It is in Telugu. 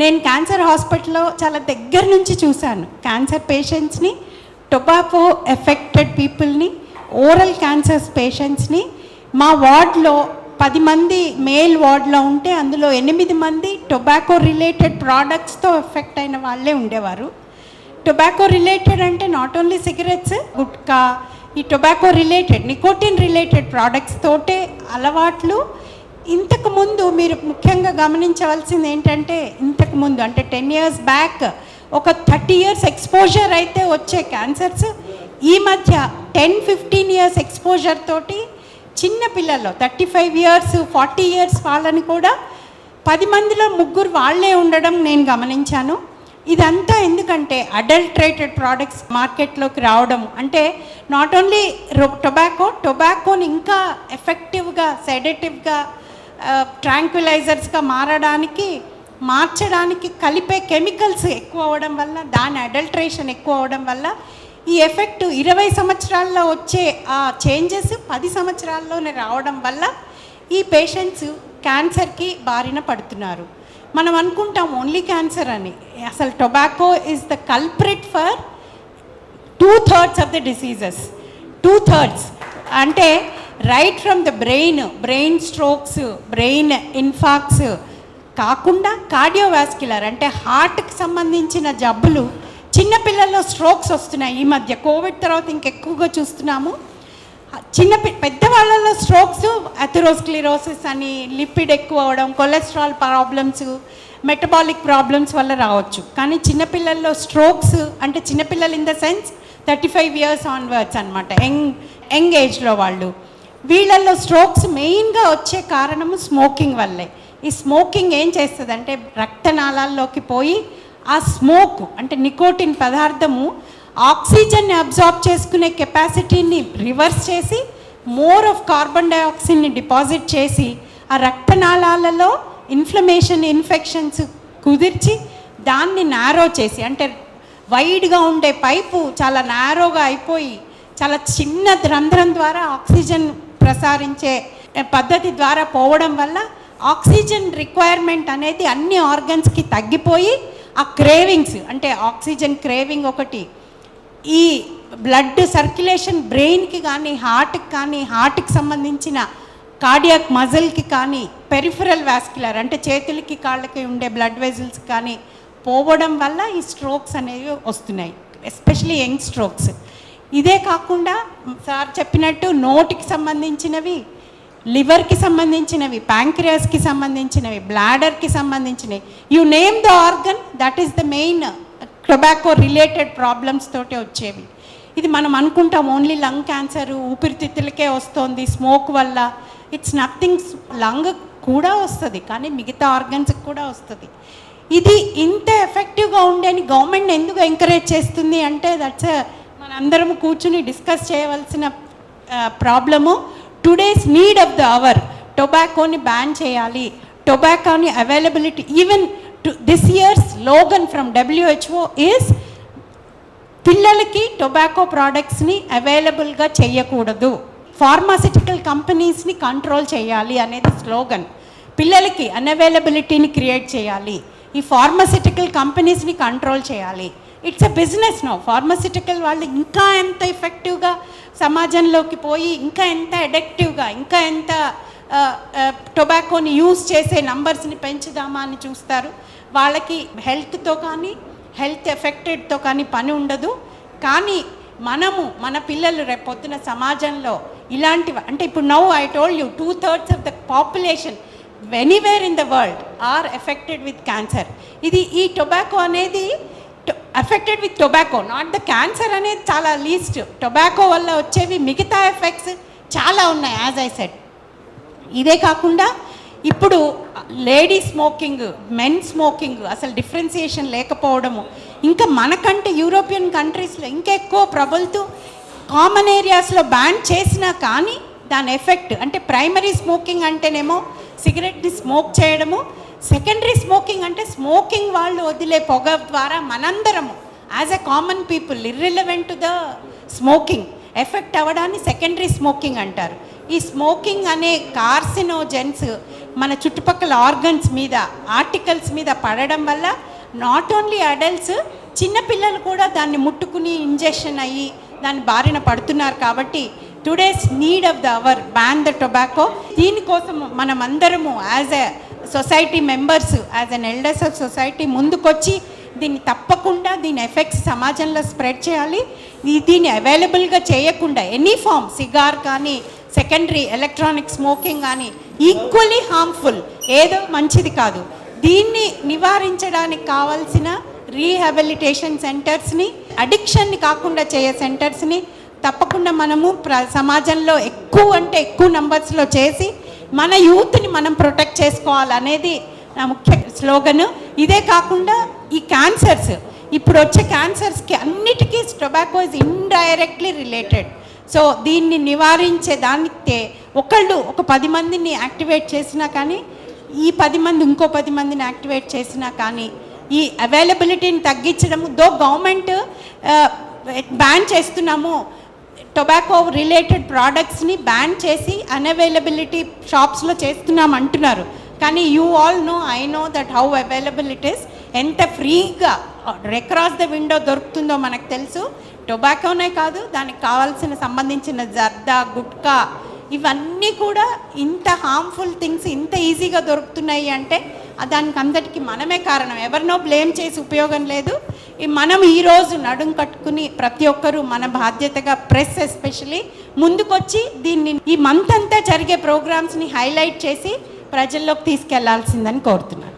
నేను క్యాన్సర్ హాస్పిటల్లో చాలా దగ్గర నుంచి చూశాను. క్యాన్సర్ పేషెంట్స్ని టొబాకో ఎఫెక్టెడ్ పీపుల్ని ఓరల్ క్యాన్సర్స్ పేషెంట్స్ని మా వార్డ్లో పది మంది మేల్ వార్డ్లో ఉంటే అందులో ఎనిమిది మంది టొబాకో రిలేటెడ్ ప్రోడక్ట్స్తో ఎఫెక్ట్ అయిన వాళ్ళే ఉండేవారు. టొబాకో రిలేటెడ్ అంటే నాట్ ఓన్లీ సిగరెట్స్ గుట్కా ఈ tobacco related nicotine related products తోటే అలవాట్లు ఇంతకుముందు మీరు ముఖ్యంగా గమనించవలసింది ఏంటంటే ఇంతకుముందు అంటే టెన్ ఇయర్స్ బ్యాక్ ఒక థర్టీ ఇయర్స్ ఎక్స్పోజర్ అయితే వచ్చే క్యాన్సర్స్ ఈ మధ్య టెన్ ఫిఫ్టీన్ ఇయర్స్ ఎక్స్పోజర్ తోటి చిన్న పిల్లల్లో thirty five years forty years వాళ్ళని కూడా పది మందిలో ముగ్గురు వాళ్ళే ఉండడం నేను గమనించాను. ఇదంతా ఎందుకంటే అడల్ట్రేటెడ్ ప్రోడక్ట్స్ మార్కెట్లోకి రావడం. అంటే నాట్ ఓన్లీ టొబాకో టొబాకోని ఇంకా ఎఫెక్టివ్గా సెడేటివ్గా ట్రాంక్విలైజర్స్గా మారడానికి మార్చడానికి కలిపే కెమికల్స్ ఎక్కువ అవ్వడం వల్ల దాని అడల్ట్రేషన్ ఎక్కువ అవ్వడం వల్ల ఈ ఎఫెక్ట్ ఇరవై సంవత్సరాల్లో వచ్చే ఆ చేంజెస్ పది సంవత్సరాల్లోనే రావడం వల్ల ఈ పేషెంట్స్ క్యాన్సర్కి బారిన పడుతున్నారు. మనం అనుకుంటాం ఓన్లీ క్యాన్సర్ అని. అసలు tobacco is the culprit for two thirds of the diseases two thirds అంటే right from the brain brain strokes brain infarcts కాకుండా కార్డియోవాస్క్యులర్ అంటే హార్ట్కి సంబంధించిన జబ్బులు చిన్నపిల్లల్లో స్ట్రోక్స్ వస్తున్నాయి. ఈ మధ్య కోవిడ్ తర్వాత ఇంకెక్కువగా చూస్తున్నాము. చిన్న పి- పెద్దవాళ్ళలో స్ట్రోక్స్ అథెరోస్క్లిరోసిస్ అని లిపిడ్ ఎక్కువ అవడం కొలెస్ట్రాల్ ప్రాబ్లమ్స్ మెటబాలిక్ ప్రాబ్లమ్స్ వల్ల రావచ్చు. కానీ చిన్నపిల్లల్లో స్ట్రోక్స్ అంటే చిన్నపిల్లలు in the sense thirty five years onwards అనమాట యంగ్ యంగ్ ఏజ్లో వాళ్ళు. వీళ్ళల్లో స్ట్రోక్స్ మెయిన్గా వచ్చే కారణము స్మోకింగ్ వల్లే. ఈ స్మోకింగ్ ఏం చేస్తుంది అంటే రక్తనాళాల్లోకి పోయి ఆ స్మోక్ అంటే నికోటిన్ పదార్థము ఆక్సిజన్ని అబ్జార్బ్ చేసుకునే కెపాసిటీని రివర్స్ చేసి మోర్ ఆఫ్ కార్బన్ డైఆక్సైడ్ని డిపాజిట్ చేసి ఆ రక్తనాళాలలో ఇన్ఫ్లమేషన్ ఇన్ఫెక్షన్స్ కుదిర్చి దాన్ని నారో చేసి అంటే వైడ్గా ఉండే పైపు చాలా నారోగా అయిపోయి చాలా చిన్న రంధ్రం ద్వారా ఆక్సిజన్ ప్రసారించే పద్ధతి ద్వారా పోవడం వల్ల ఆక్సిజన్ రిక్వైర్మెంట్ అనేది అన్ని ఆర్గన్స్కి తగ్గిపోయి ఆ క్రేవింగ్స్ అంటే ఆక్సిజన్ క్రేవింగ్ ఒకటి ఈ బ్లడ్ సర్క్యులేషన్ బ్రెయిన్కి కానీ హార్ట్కి కానీ హార్ట్కి సంబంధించిన కార్డియాక్ మజిల్కి కానీ పెరిఫరల్ వాస్కులర్ అంటే చేతులకి కాళ్ళకి ఉండే బ్లడ్ వెజిల్స్ కానీ పోవడం వల్ల ఈ స్ట్రోక్స్ అనేవి వస్తున్నాయి ఎస్పెషలీ యంగ్ స్ట్రోక్స్. ఇదే కాకుండా సార్ చెప్పినట్టు నోటికి సంబంధించినవి లివర్కి సంబంధించినవి ప్యాంక్రియాస్కి సంబంధించినవి బ్లాడర్కి సంబంధించినవి. You name the organ that is the main tobacco related problems తోటే వచ్చేవి. ఇది మనం అనుకుంటాం ఓన్లీ లంగ్ క్యాన్సర్ ఊపిరితిత్తులకే వస్తుంది స్మోక్ వల్ల. ఇట్స్ నథింగ్ లంగ్ కూడా వస్తుంది కానీ మిగతా ఆర్గన్స్కి కూడా వస్తుంది. ఇది ఇంత ఎఫెక్టివ్గా ఉండేని గవర్నమెంట్ ఎందుకు ఎంకరేజ్ చేస్తుంది అంటే దట్స్ మనందరం కూర్చుని డిస్కస్ చేయవలసిన problem today's need of the hour టొబాకోని ban చేయాలి. టొబాకోని availability even to this year's slogan from WHO is పిల్లలకి టొబాకో ప్రోడక్ట్స్ని అవైలబుల్గా చేయకూడదు. ఫార్మాసిటికల్ కంపెనీస్ని కంట్రోల్ చేయాలి అనేది స్లోగన్. పిల్లలకి అన్అవైలబిలిటీని క్రియేట్ చేయాలి. ఈ ఫార్మాసిటికల్ కంపెనీస్ని కంట్రోల్ చేయాలి. It's a business no pharmaceutical వాళ్ళు ఇంకా ఎంత ఎఫెక్టివ్గా సమాజంలోకి పోయి ఇంకా ఎంత అడెక్టివ్గా ఇంకా ఎంత టొబాకోని యూజ్ చేసే నంబర్స్ని పెంచుదామా అని చూస్తారు. వాళ్ళకి హెల్త్తో కానీ హెల్త్ ఎఫెక్టెడ్తో కానీ పని ఉండదు. కానీ మనము మన పిల్లలు రేపొద్దున సమాజంలో ఇలాంటివి అంటే ఇప్పుడు now I told you two thirds of the population anywhere in the world are affected with cancer ఇది ఈ టొబాకో అనేది affected with tobacco not the cancer అనేది చాలా లీస్ట్ టొబాకో వల్ల వచ్చేవి మిగతా ఎఫెక్ట్స్ చాలా ఉన్నాయి యాజ్ ఐ సెడ్ ఇదే కాకుండా ఇప్పుడు లేడీ స్మోకింగ్ మెన్ స్మోకింగ్ అసలు డిఫరెన్సియేషన్ లేకపోవడము ఇంకా మనకంటే యూరోపియన్ కంట్రీస్లో ఇంకా ఎక్కువ ప్రబలుతూ కామన్ ఏరియాస్లో బ్యాన్ చేసినా కానీ దాని ఎఫెక్ట్ అంటే ప్రైమరీ స్మోకింగ్ అంటేనేమో సిగరెట్ని స్మోక్ చేయడము సెకండరీ స్మోకింగ్ అంటే స్మోకింగ్ వాళ్ళు వదిలే పొగ ద్వారా మనందరము as a common people irrelevant to the smoking effect అవ్వడాన్ని సెకండరీ స్మోకింగ్ అంటారు. ఈ స్మోకింగ్ అనే కార్సినోజెన్స్ మన చుట్టుపక్కల ఆర్గన్స్ మీద ఆర్టికల్స్ మీద పడడం వల్ల నాట్ ఓన్లీ అడల్ట్స్ చిన్నపిల్లలు కూడా దాన్ని ముట్టుకుని ఇంజెక్షన్ అయ్యి దాని బారిన పడుతున్నారు కాబట్టి today's need of the hour ban the tobacco దీనికోసం మనం అందరము as a society members as an elders of society ముందుకొచ్చి దీన్ని తప్పకుండా దీని ఎఫెక్ట్స్ సమాజంలో స్ప్రెడ్ చేయాలి. దీన్ని అవైలబుల్గా చేయకుండా ఎనీ ఫామ్ సిగార్ కానీ సెకండరీ ఎలక్ట్రానిక్ స్మోకింగ్ కానీ ఈక్వల్లీ హార్మ్ఫుల్ ఏదో మంచిది కాదు. దీన్ని నివారించడానికి కావాల్సిన రీహాబిలిటేషన్ సెంటర్స్ని అడిక్షన్ని కాకుండా చేయే సెంటర్స్ని తప్పకుండా మనము ప్ర సమాజంలో ఎక్కువ అంటే ఎక్కువ నంబర్స్లో చేసి మన యూత్ని మనం ప్రొటెక్ట్ చేసుకోవాలనేది నా ముఖ్య స్లోగన్. ఇదే కాకుండా ఈ క్యాన్సర్స్ ఇప్పుడు వచ్చే క్యాన్సర్స్కి అన్నిటికీ tobacco is indirectly related. So దీన్ని నివారించే దానికి ఒకళ్ళు ఒక పది మందిని యాక్టివేట్ చేసినా కానీ ఈ పది మంది ఇంకో పది మందిని యాక్టివేట్ చేసినా కానీ ఈ అవైలబిలిటీని తగ్గించడము దో గవర్నమెంట్ బ్యాన్ చేస్తున్నాము టొబాకో రిలేటెడ్ ప్రోడక్ట్స్ని బ్యాన్ చేసి అన్అవైలబిలిటీ షాప్స్లో చేస్తున్నాం అంటున్నారు. కానీ you all know I know that how available it is ఎంత ఫ్రీగా అక్రాస్ ద విండో దొరుకుతుందో మనకు తెలుసు. టొబాకోనే కాదు దానికి కావాల్సిన సంబంధించిన జర్దా గుట్కా ఇవన్నీ కూడా ఇంత హార్మ్ఫుల్ థింగ్స్ ఇంత ఈజీగా దొరుకుతున్నాయి అంటే దానికి అందరికీ మనమే కారణం. ఎవరినో బ్లేమ్ చేసి ఉపయోగం లేదు. మనం ఈరోజు నడుం కట్టుకుని ప్రతి ఒక్కరూ మన బాధ్యతగా ప్రెస్ ఎస్పెషలీ ముందుకొచ్చి దీన్ని ఈ మంత్ అంతా జరిగే ప్రోగ్రామ్స్ని హైలైట్ చేసి ప్రజల్లోకి తీసుకెళ్ళాల్సిందని కోరుతున్నాను.